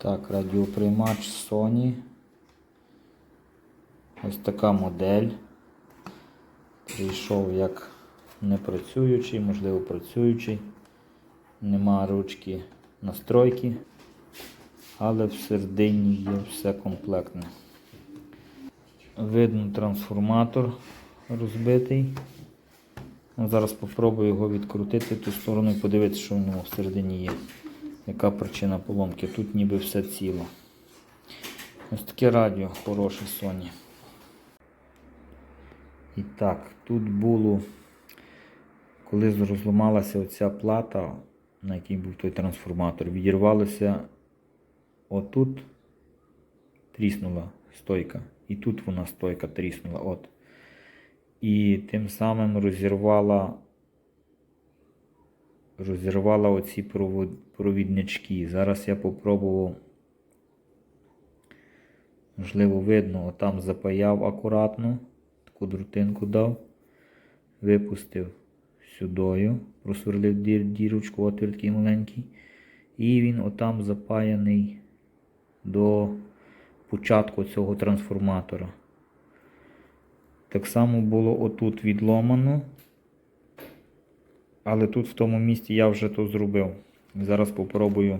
Так, радіоприймач Sony. Ось така модель. Прийшов як непрацюючий, можливо працюючий. Нема ручки настройки, але всередині є все комплектне. Видно трансформатор розбитий. Зараз спробую його відкрутити в ту сторону і подивитися, що в ньому всередині є. Яка причина поломки? Тут ніби все ціло. Ось таке радіо хороше Sony. І так, тут було, коли розламалася оця плата, на якій був той трансформатор, відірвалося отут, тріснула стойка. І тут вона стойка тріснула. От. І тим самим розірвала розірвала оці провіднички. Зараз я попробував, можливо, видно, отам запаяв акуратно, таку друтинку дав, випустив сюдою, просверлив дір, дірочку, отвір маленький. І він отам запаяний до початку цього трансформатора. Так само було отут відломано. Але тут в тому місці я вже то зробив. Зараз попробую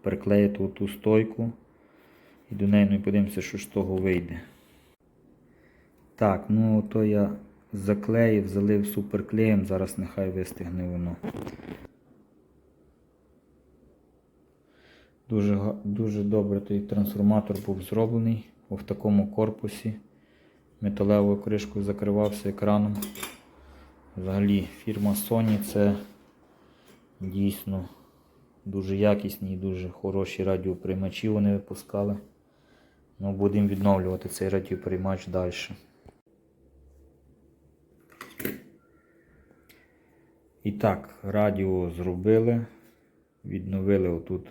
приклеїти ту стойку і до неї ну, і подивимося, що з того вийде. Так, ну то я заклеїв, залив суперклеєм, зараз нехай вистигне воно. Дуже, дуже добре той трансформатор був зроблений в такому корпусі. Металевою кришкою закривався екраном. Взагалі фірма Sony це дійсно дуже якісні і дуже хороші радіоприймачі вони випускали. Ну, будемо відновлювати цей радіоприймач далі. І так, радіо зробили. Відновили отут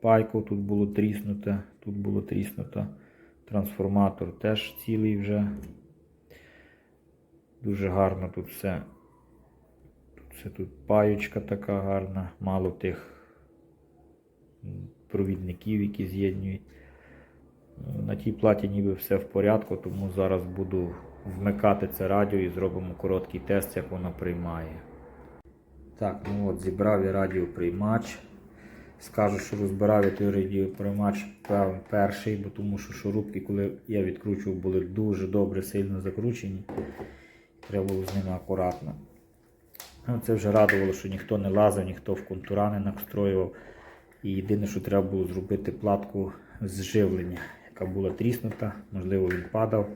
пайку, тут було тріснуте, тут було тріснуто. Трансформатор теж цілий вже. Дуже гарно тут все. Це тут паючка така гарна, мало тих провідників, які з'єднують. Ну, На тій платі ніби все в порядку, тому зараз буду вмикати це радіо і зробимо короткий тест, як воно приймає. Так, ну от зібрав я радіоприймач. Скажу, що розбирав я той радіоприймач перший, бо тому що шурупки, коли я відкручував, були дуже добре сильно закручені. Треба було з ними акуратно. Ну, це вже радувало, що ніхто не лазив, ніхто в контура не настроював. І єдине, що треба було зробити платку зживлення, яка була тріснута, можливо, він падав,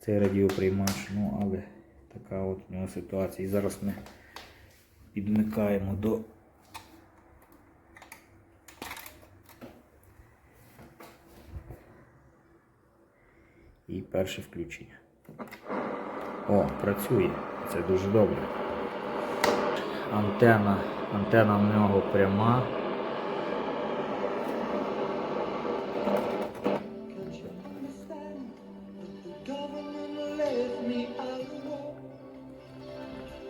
цей радіоприймач. Ну, але така от у нього ситуація. І зараз ми підмикаємо до і перше включення. О, працює. Це дуже добре. Антена, антена в нього пряма. Government left me alone.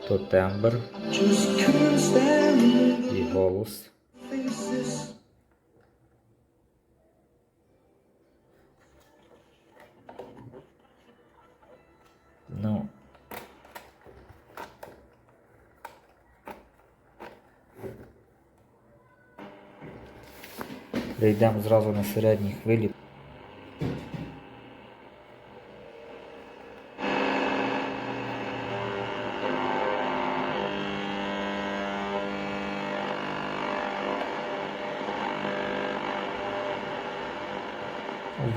То тембр Just couldn't stand і голос. the faces. Ну. Прийдемо зразу на середній хвилі.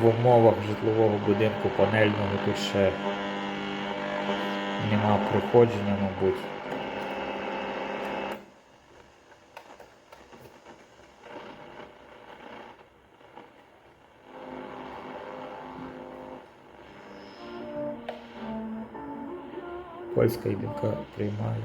В умовах житлового будинку панельного тут ще нема проходження, мабуть. Польська єдинка приймає.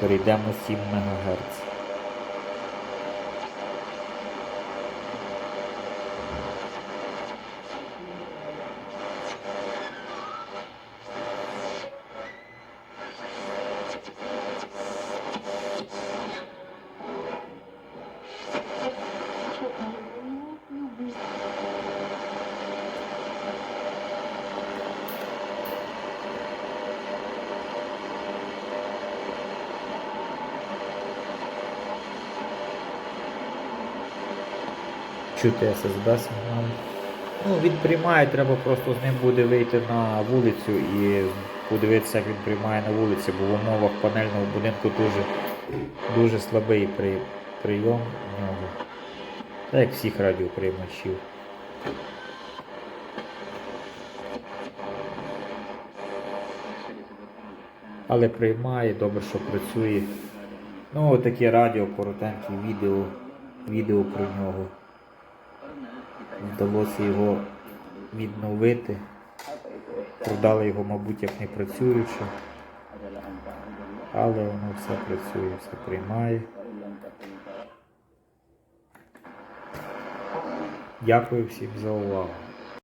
Перейдемо 7 МГц. Чути ССБ сигнал. Ну, він приймає, треба просто з ним буде вийти на вулицю і подивитися, як він приймає на вулиці, бо в умовах панельного будинку дуже, дуже слабий при, прийом в нього. Та як всіх радіоприймачів. Але приймає, добре, що працює. Ну, таке радіо, коротеньке відео, відео про нього. Вдалося його відновити. Продали його, мабуть, як не працююче. Але воно все працює, все приймає. Дякую всім за увагу.